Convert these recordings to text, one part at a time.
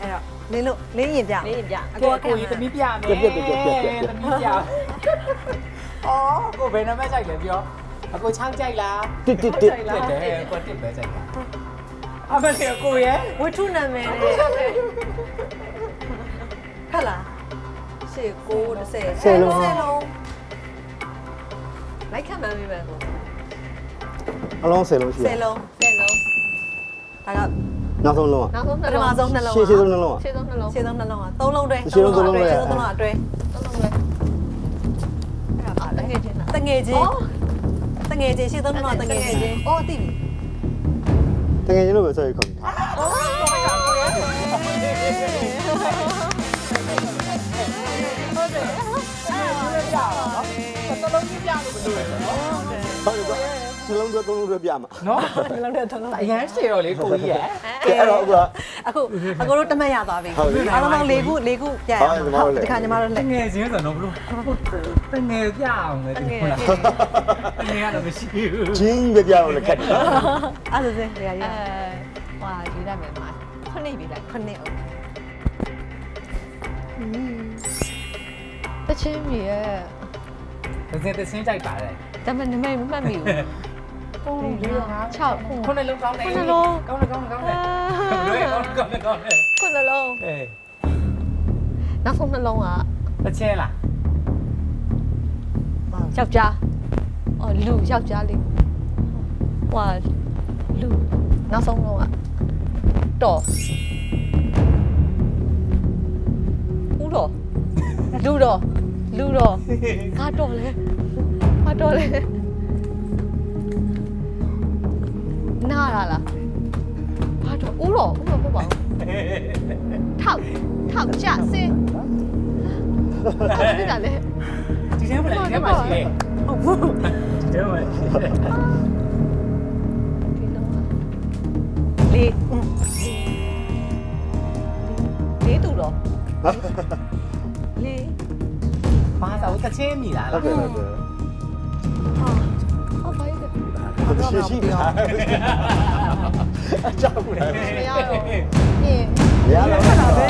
အဲ့တော့လင်းလို့လင်းရင်ပြလေးရင်ပြအကိုကကိုခံကြီးသမီးပြမယ်ပြက်ပြက်ပြက်ပြက်ပြက်ပြက်သမီးပြအော်ကိုဘယ်နံပါတ်ကြိုက်လဲပြောအကို6ကြိုက်လားတစ်တစ်တစ်ကြိုက်တယ်ကိုတစ်ပဲကြိုက်တာအမလေးကိုရဲ့ဝတ္ထုနာမည်နဲ့ခက်လားရှေ့ကို30ဆယ်လုံးဆယ်လုံးလိုက်ခံမှန်းမိမယ်ကိုအလုံးဆယ်လုံးရှိဆရယ်လုံးဆယ်လုံးဒါက နောက်ဆုံးလုံးอ่ะ နောက်ဆုံး ပ နှ ထ လုံး မဆုံးနှလုံး ရှေ့ရှေ့ဆုံးလုံးอ่ะ ရှေ့ဆုံးနှလုံး ရှေ့ဆုံးနှလုံးอ่ะသုံးလုံးတွဲ ရှေ့ဆုံးသုံးလုံးတွဲ ရှေ့ဆုံးသုံးလုံးအတွဲ သုံးလုံးပဲအဲ့ဒါပါလေချင်းတာ တငယ်ချင်း အော် တငယ်ချင်းရှေ့ဆုံးနှလုံးတငယ်ချင်းအော်တိပြီ တကယ်ချင်းလို့ပဲဆက်ရခေါ်တာ အော်ဟုတ်ကဲ့ကိုရဲ့ တလုံးကြီးပြလို့မလို့ရ နှလုံးသွဲသုံးလုံးသွဲပြမှာနော်နှလုံးသွဲသုံးလုံးအရန်ရှေတော့လေကိုကြီးရဲ့ကဲအဲ့တော့အခုကအခုအကိုတို့တမက်ရသွားပြီအားလုံးလေးခုလေးခုပြရအောင်ဟုတ်ဒီခါညီမတို့လက်ငယ်ချင်းဆိုတော့ဘလို့တငယ်ပြအောင်လေဒီခုလားတငယ်ကတော့မရှိဘူးဂျင်းပြပြအောင်လည်းခက်တယ်အဲ့ဒါစင်ကြရရဟွာဒီရမယ်မှာခဏပြီလားခဏအောင်တချင်းမြေရဲ့ဒါစင်တချင်းကြိုက်ပါတယ်ဒါပေမဲ့နမိတ်မမှတ်မိဘူး ကောင်းလေးဟာ6ခုခုနှစ်လုံးကောင်းတယ်ခုနှစ်လုံးကောင်းတယ်ကောင်းတယ်ကောင်းတယ်ဘယ်ကောင်းကောင်းကောင်းတယ်ခုနှလုံးအေးနောက်ဆုံးနှလုံးကတချင်းလားယောက်ျားအော်လူယောက်ျားလေးဟွာလူနောက်ဆုံးလုံးကတော်ဦးတော်လူတော်လူတော်ငါတော်လဲငါတော်လဲ နားလာလားဘာတော်ဦးတော်ဦးတော်ပြပါဦးထောက်ထောက်ကြစင်းအဲ့ဒါလေဒီထဲမှာဒီထဲမှာရှိတယ်ဟုတ်ဘူးဒီထဲမှာရှိတယ်ဒီလုံးကလေးလေးတူတော့လေးဘာသာတချင်းမြည်လားဟုတ်တယ်ဟုတ်တယ် တော့ရှိပြီတော့အကြောက်လေမရတော့အေးရတော့ပါပဲ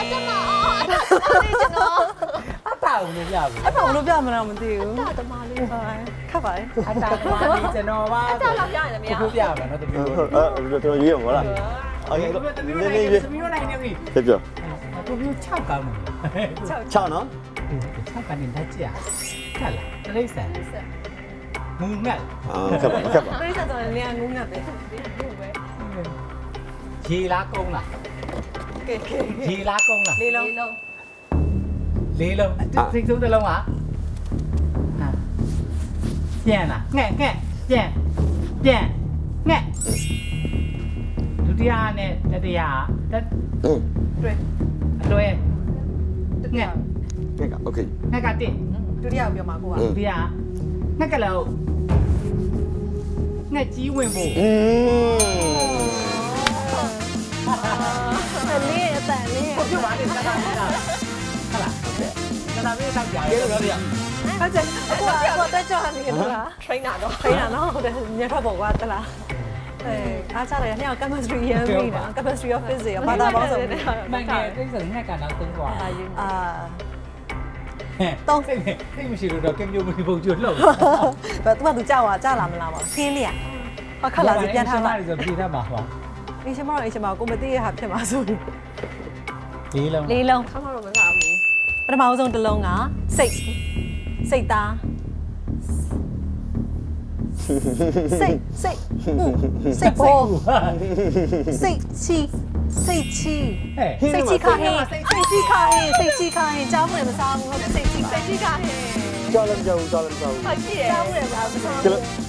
အတမအော်အတမလေးကျွန်တော်အတာကိုလည်းပြဘူးအတာကိုလည်းပြမလားမသိဘူးအတာတမလေးပါခက်ပါလေအတာတမလေးကျွန်တော်ပါအတာလောက်ပြရတယ်မရဘူးပြရမှာနော်တမျိုးအဲ့တော့ရေးရမလားအေးနည်းနည်းရေးသမီးတို့နိုင်နေပြီပြပြတမျိုး6ကမ်း6 6နော်6ကနေတက်ကြရခက်လားတိရစ္ဆာန် မူငတ် အာခက်ပါခက်ပါ ပြိဿတော်လည်းငုံငတ်ပဲ ရေလားကုန်းလား ကဲကဲ ရေလားကုန်းလား လေးလုံး လေးလုံး လေးလုံးစိတ်ဆုံးတစ်လုံးဟာပြန်လားငှက်ငှက်ပြန်ပြန်ငှက်ဒုတိယနဲ့တတိယတက် อืม တွေ့ အတွဲငှက် ကဲโอเค ငှက်ကတစ် ဒုတိယကိုပြောမှာကိုက อืม ဒုတိယ ငှက်ကလည်းငှက်ကြီးဝင်ဖို့อืมအလေးအတန်လေးဟုတ်ပြပါလေတနာမင်းလားဟုတ်လားတနာမင်းတော့ကြာရေလို့ပြောရဟုတ်တယ်အခုအခုတက်ကြနေတယ်လား trainer တော့ဖိနေတာနော်ဟုတ်တယ်ညထွက်ပေါ်ကတလားအဲအားကြတယ်ညောင် chemistry ရမ်းပြီးတာ chemistry of physics ဘာသာပေါင်းစုံမန်ငယ်တိတ်ဆိုငှက်ကတော့သုံးသွားအာ ယူအာတောင်းစိတ်စိတ်မရှိလို့တော့ကင်မျိုးမီပုံကျွတ်လှုပ်ဘယ်သူကသူကြောက်သွားကြလာမလားပါခင်းလေးอ่ะဟောခက်လာစီပြန်ထားပါဆိုပြေးတတ်ပါဟောအရှင်မတော်အရှင်မကိုမသိရဟာဖြစ်မှာဆိုလေးလုံးလေးလုံးခမတော့မစားဘူးပထမဆုံးတစ်လုံးကစိတ်စိတ်သားစိတ်စိတ်စိတ်ဘောစိတ်ချီ စိတ်ချီဟဲ့စိတ်ချီခါဟင်းစိတ်ချီခါဟင်းစိတ်ချီခါဟင်းကြားမလို့မစားဘူးဟုတ်တယ်စိတ်ချီစိတ်ချီခါဟင်းကြောက်လည်းကြောက်ကြောက်လည်းကြောက်ဟုတ်ကြည့်ရကြားမလို့မစားဘူး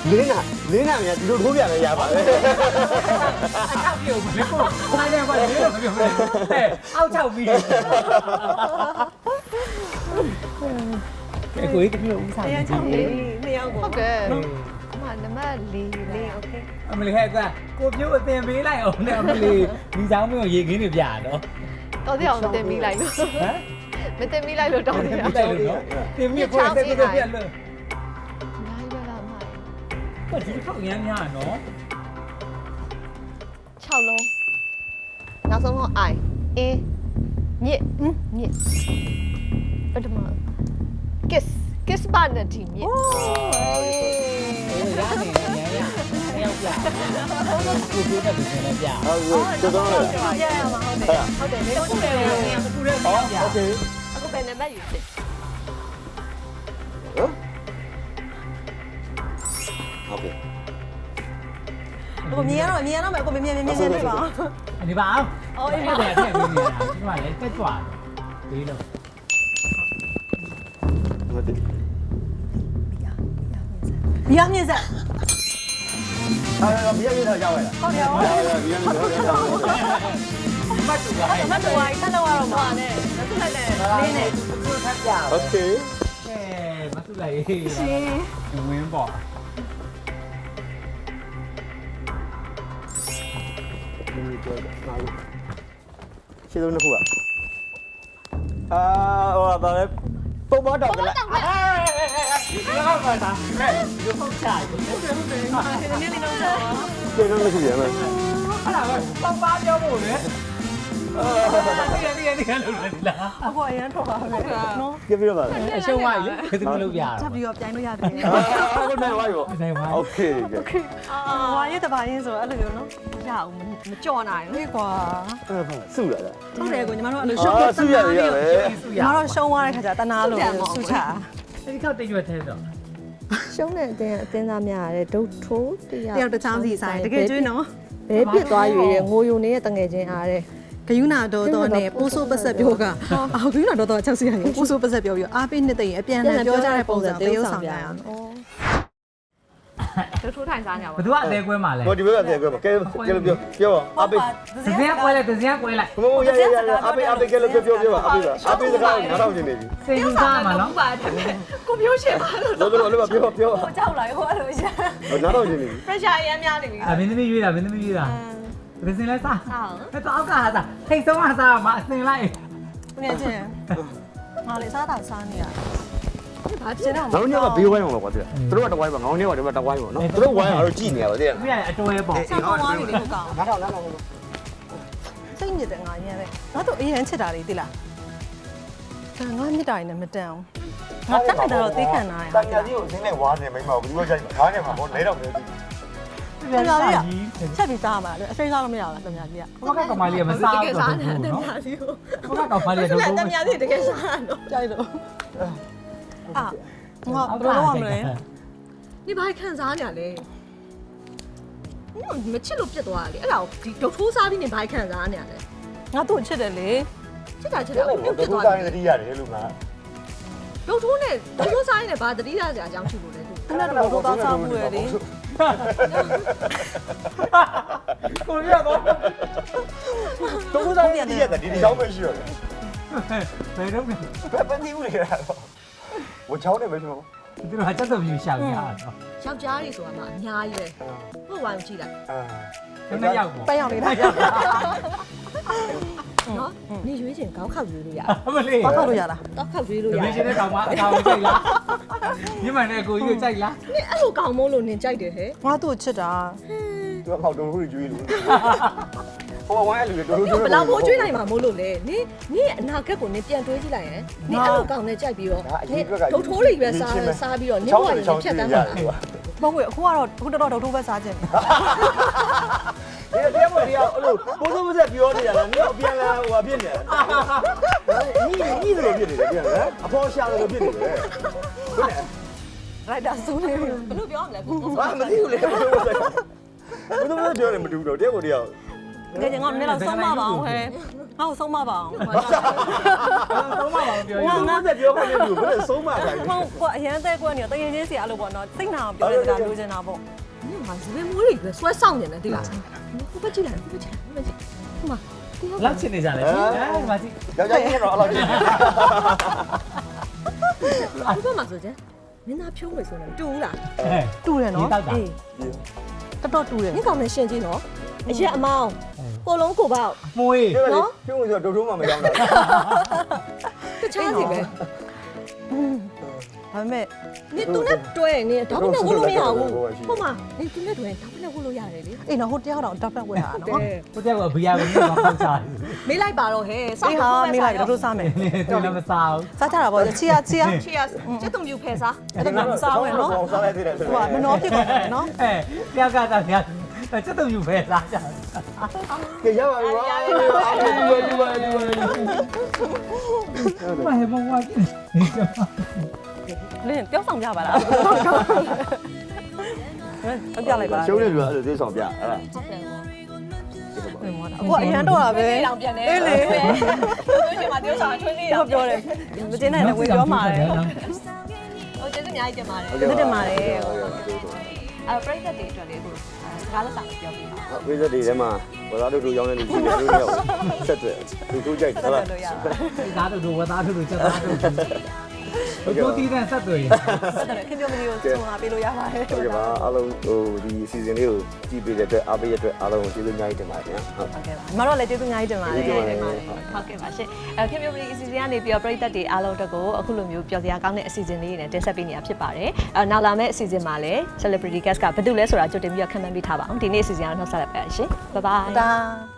ညနာပြောင်းညနာပြန်ထားတယ် တော့လေးလုံး လေးလုံး ရှင်းဆုံးလုံးอ่ะအာချီချီအောက်အောက်အောက်အောက်အာ အောင်မီမိကြောင်လင်းတာလင်းတာအောက်လင်းအောက်လင်းမြေလင်းတာလင်းတာမြန်ဒီလိုထိုးပြလည်းရပါပဲ အချောက်ပြုတ်လေကိုခိုင်းတယ်ကွာလေတော့မပြောဘူးအဲအောက်ချောက်ပြီးအဲကိုကြီးတမျိုးဦးစားနေကြည့် နှစ်ယောက် ဟု ပေါ့ တ်တယ်အမနံပါတ်၄လေးโอเค အမလေးဟဲ့ကကိုပြိုးအတင်ပေးလိုက်အောင်နဲ့အမလေးဒီဆောင်မျိုးရေခင်းနေပြတော့ တော်သေးအောင်မတင်ပြီးလိုက်လို့ ဟမ် မတင်ပြီးလိုက်လို့တော်သေး တင် အောင် ပေးလိုက်လို့နော်တင်ပြီးကိုယ်တက်တက်ပြက်လို့ နိုင်ပါလားမ ကဒီတစ်ခေါက်ရမ်းများနော်6လုံးနောက်ဆုံးတော့အိုင်အင်းညစ်ညစ်ပထမ kiss kiss ပါနဲ့ဒီမြစ်ဟိုရနေရမ်းရမြောက်ပြကိုကိုတက်ပြီးနေပြဟုတ်ကဲ့တော်တော်လေးရရမှာဟုတ်တယ်ဟုတ်တယ်လေးခုလေးကိုခုလေးကိုဟုတ်ကဲ့အခုပဲနံပါတ်ယူစစ်ဟမ် ဟုတ်ကဲ့ကိုမြင်ရတော့မြင်ရတော့မယ်ကိုမြင်မြင်မြင်မြင်တွေ့ပါဒီပါအောင်အော်အေးအဲ့ပါဒါထည့်ပြီးနေတာဒီမှာလည်းတက်ကြွတယ်ဒီလိုမသိဘီယာမြင့်ဆက်အာဘီယာမြေတော့ရောက်ရလားဟု မင်းတို့ပြောတာရှင်းလုံးတစ်ခုอ่ะအာဟိုဗာလဲပုံမတော်ကလားအာဒီကောင်ကသာဟဲ့ဒီဟုတ်ချာဟုတ်တယ်ဟုတ်တယ်ဒီနေ့လေးတော့ရှင်းလုံးတစ်ခုရမယ်အဲ့ဒါပဲပုံပါပြောဖို့လေ ဒီရဒီရဒီရလို့လေလား အခုအရင်ထွက်ပါမယ်နော် ကြည့်ပြီးတော့ပါလေ အရှုံးသွားပြီဘယ်သူမလုပ်ပြရ ထပ်ပြီးတော့ပြိုင်လို့ရတယ် အာဟုတ်တယ်ဝိုင်းရော နိုင်ပါ โอเค ဝါရဲ့တပါရင်ဆိုအဲ့လိုမျိုးနော်မရအောင်မကြော်နိုင်ဘူးကွာ စုရလား ဟုတ်တယ်ကိုညီမတို့အဲ့လိုရှုံး အာစုရတယ်ရတယ် ညီမတို့ရှုံးသွားတဲ့ခါကျတနာလို့ဆုချ ဒီကောက်တိတ်ရွက်သေးတော့ ရှုံးတဲ့အတင်းအတင်းသားများရတဲ့ဒုတ်ထိုးတ တယောက်တစ်ချောင်းစီဆိုင်တကယ်ကျွေးနော် ဘဲပြစ်သွားရွေတဲ့ငိုယုံနေတဲ့တငယ်ချင်းအားတဲ့ ဂယုနာတော်တော်နဲ့ပိုးဆိုးပတ်ဆက်ပြောကအာဂယုနာတော်တော်ချက်စီရတယ်ပိုးဆိုးပတ်ဆက်ပြောပြီးအားပေးနှစ်သိရင်အပြန်အလှန်ပြောကြတဲ့ပုံစံတရုပ်ဆောင်ပြရအောင်ဒုတ်ထိုးထိုင်စားညာဘပါသူကအသေးကွဲမှာလဲဟိုဒီဘက်ကပြေကွဲပါကဲကဲလို့ပြောပြောအပိသစင်းကွဲလိုက်သစင်းကွဲလိုက်ဘုံရရရအပိအပိကဲလို့ပြောပြောပြောပါအပိပါအပိစကားငါတော့နေနေပြီစေယူစားမှာနော်ပါတယ်ကိုမျိုးရှင်ပါလို့လောလောလောပြောပြောဟိုကြောက်လာဟိုအဲ့လိုရှာငါတော့နေနေပြီ pressure အရင်များနေပြီအမင်းသမီးရွေးတာမင်းသမီးရွေးတာ သစင်းလဲစားဆောင်းအဲ့တော့အောက်ကစားထိတ်ဆုံးကစားမှာအစင်လိုက်ငယ်ချင်းငါလေစားတာစားနေရဘာဖြစ်တော့ငါတို့ညကဘေးဝိုင်းအောင်ကွာတဲ့သူတို့ကတဝိုင်းပါငောင်းနေကဒီမှာတဝိုင်းပါနော်သူတို့ဝိုင်းအောင်ကြည့်နေရပါတဲ့သူရအတော်ရဲ့ပေါ့ဆောင်းကောင်းသွားပြီလေဟုတ်ကောင်ငါတော့ငါတော့စိတ်ညစ်တယ်ငါရမ်းပဲငါတို့အရင်ချစ်တာလေတိလားဒါငါမြစ်တာနေမတန်အောင်ငါတက်နေတော့သိခံတာရတန်ညာကြီးကိုစင်းနဲ့ဝါနေမိမဘူးဘယ်လိုကြိုက်မှာငါနဲ့မှာဘောလဲတော့ပဲဒီ ပြန်လာရချက်ပြီးစားမှာလေအစိမ်းစားလို့မရဘူးလားတမညာကြီးကဘကကမလေးကမစားတော့ဘူးနော်စီကိုဘကကမလေးကတော့တမညာကြီးတကယ်စားတော့ကြိုက်လို့အာငါဘယ်လိုလုပ်ရမလဲ你ဘာခံစားနေရလဲ။မချစ်လို့ပြစ်သွားတာလေ။အဲ့ဒါကိုဒီဒုတ်ထိုးစားပြီးနေဘာခံစားနေရလဲငါတို့ချစ်တယ်လေ။ချစ်တာချစ်တာအခုပြစ်သူသွားတိုင်းတယ်တတိရတယ်လို့ငါ။ဒုတ်ထိုးနဲ့ဒုတ်ထိုးစားရင်လည်းဘာတတိယစရာအကြောင်းရှိလို့လဲသူသူနဲ့တော့တော့သားစားမှုရလေ ကိုရတော့သူတိုင်းတတိရတယ်ဒီဒီချောင်းပဲရှိရတယ်ဘယ်တော့မှဘယ်ပန်းသီးဦးလေရတော့ဝချောင်းနဲ့ပဲပြောဒီလိုချက်တော့ပြရှောက်ရတော့။ယောက်ျားတွေဆိုတာမှအများကြီးပဲ။ဟုတ်ပါဘူးကြည့်လိုက်အာခဏရောက်ပေါ့ပန်းရောက်နေတာ။နော်။နေရွေးချင်ကောင်းခောက်ရွေးလို့ရတယ်အမလေးဘာခေါက်လို့ရလား။တောက်ခောက်ရွေးလို့ဒီရမတယ်င်းရှင်တဲ့ကောင်မအကောင်ကြိုက်လားညီမနဲ့ကိုကြီးကိုကြိုက်လား။နင်အဲ့ လိုကောင်းမို့လို့နင်ကြိုက်တယ်ဟဲ့ငါတို့ချစ်တာသူကဟောက်တော်ဟိုကျွေးလို့ဟိုဝိုင်းလူတွေတော်။တော်နင်ဘယ်လောက်မိုးကျွေးနိုင်မှာမို့လို့လဲ။နင်နင်ရဲ့အနာဂတ်ကိုနင်ပြန်တွေးကြည့်လိုက်ရင်နင်အဲ့လိုကောင်းနေကြိုက်ပြီးတော့နင်ဒုတ်ထိုးတွေပဲစားစားပြီးတော့နင်ဘဝကြီးဖြတ်တန်းမှာလား။မဟုတ်ဘူးအခုကတော့အခုတော့တော့ဒုတ်ပဲစားခြင်းဒီတရားမတရားအဲ့လိုပိုးစိုးမဆက်ပြောနေရတာနင်အပြန်လာဟိုဖြစ်နေတယ်ညီညီလိုဖြစ်နေတယ်ပြန်လားအဖေါ်ရှာလိုဖြစ်နေတယ်ဟုတ်တယ် ရိုက်တာဆုံးနေပြီ ဘယ်လိုပြောရမလဲကိုကိုဘာမသိဘူးလေဘယ်လိုလဲပြောရမတူတော့တယောက်ကိုတယောက်တကယ်ကျွန်တော်နည်းတော့ဆုံးမပါအောင်ဟဲ့ဟောက်ဆုံးမပါအောင်ဆုံးမပါအောင်ပြောရအောင်ငါသက်ပြောခိုင်းလို့ဘယ်လိုဆုံးမခိုင်းလဲဟုတ်ကွာအရန်သက်ကွက်နေတော့တရင်ချင်းစီအဲ့လိုပေါ့နော်စိတ်နာအောင်ပြောတဲ့စကားလိုချင်တာပေါ့ငါဇဝေမိုးတွေပဲဆွဲဆောင်နေတယ်တိလားကိုပဲကြည့်လိုက်ကိုပဲကြည့်လိုက်ကိုမလောက်ချင်နေကြတယ်ဟဲ့မကြည့်ယောက်ျားကြီးကတော့အဲ့လိုကြည့်တယ်ဘယ်မှာဆိုကြ မင်းသားဖြုံးမယ်ဆိုတော့တူဘူးလားအဲတူတယ်နော်အေးတော်တော်တူတယ်မင်းကောင်မရှင်ကြည့်နော်အရက်အမောင်းကိုလုံးကိုပေါ့မွေးနော်ပြုံးလို့ဆိုတော့ဒုထုံးမှမရောက်တော့တခြားစီပဲ ဒါပေမဲ့နေသူနဲ့တွဲနေဒါပေမဲ့ဝုတ်လို့မရဘူးဟုတ်မှာနေသူနဲ့တွဲဒါပေမဲ့ဝုတ်လို့ရတယ်လေအေးနော်ဟိုတရားတော့တပ်ဖက်ဝဲတာနော်ဟုတ်တယ်ဟိုတရားကဘီယာကိုမပေါက်ချာမေးလိုက်ပါတော့ဟဲ့စောက်ဟာမေးလိုက်တော့တို့စားမယ်တော်လည်းမစားဘူးစားချတာပေါ့ချီယာချီယာချီယာကျက်တုံပြူဖယ်စားအဲ့ဒါမစားဘူးနော်စားလိုက်သေးတယ်ဟိုကမနှောဖြစ်ကုန်တယ်နော်အဲတရားကတော့တရားကျက်တုံပြူဖယ်စားချာကြရပါဘူးဟာဒီပါဒီပါဒီပါဒီပါမဟဲမဝါကြီး လင်းပြောဆောင်ပြပါလားဟုတ်ပြလိုက်ပါလားရှုံးနေလူကအဲ့လိုသေးဆောင်ပြအဲ့ဒါဟုတ်တယ်ကိုအရန်တော့တာပဲလောင်ပြန်တယ်အေးလေတို့ချင်မှာတိုးဆောင်ထွင်းသေးတော့ပြောတယ်မတင်နိုင်လည်းဝေပြောမှာတယ်ဟုတ်ကျေးဇူးအများကြီးတင်ပါတယ်ကျေးဇူးတင်ပါတယ်အဲပရိသတ်တွေအတွက်လေးကိုစကားလက်ဆောင်ပြောပြပါပရိသတ်တွေထဲမှာဝသားတို့တို့ရောင်းတဲ့လူကြီးတွေတို့ရောဆက်တွေ့လူတို့ကြိုက်ဟုတ်လားဝသားတို့တို့ဝသားတို့တို့ချက်သားတို့ တို့တီးတဲ့ဆက်တွေဆက်တယ်ခင်ဗျမကြီးကိုစုံလာပေးလို့ရပါတယ်ဟုတ်ကဲ့ပါအားလုံးဟိုဒီ season လေးကိုကြည့်ပေးတဲ့အတွက်အားပေးတဲ့အတွက်အားလုံးကိုကျေးဇူးအများကြီးတင်ပါတယ်ခင်ဗျာဟုတ် ဟုတ်ကဲ့ပါညီမတို့လည်းကျေးဇူးအများကြီးတင်ပါတယ်ကျေးဇူးတင်ပါတယ် ဟုတ်ကဲ့ပါရှင်အဲခင်ဗျမလီအစီအစဉ်ကနေပြီးတော့ပြည်သက်တွေအားလုံးအတွက်ကိုအခုလိုမျိုးပျော်စရာကောင်းတဲ့အစီအစဉ်လေးတွေနဲ့တင်ဆက်ပေးနေတာဖြစ်ပါတယ်အဲနောက်လာမယ့်အစီအစဉ်မှာလည်း celebrity guest ကဘာတူလဲဆိုတာကြိုတင်ပြီးတော့ခံမှန်းပေးထားပါအောင်ဒီနေ့အစီအစဉ်ကတော့နောက်ဆက်လက်ပါရှင် bye bye ဒါ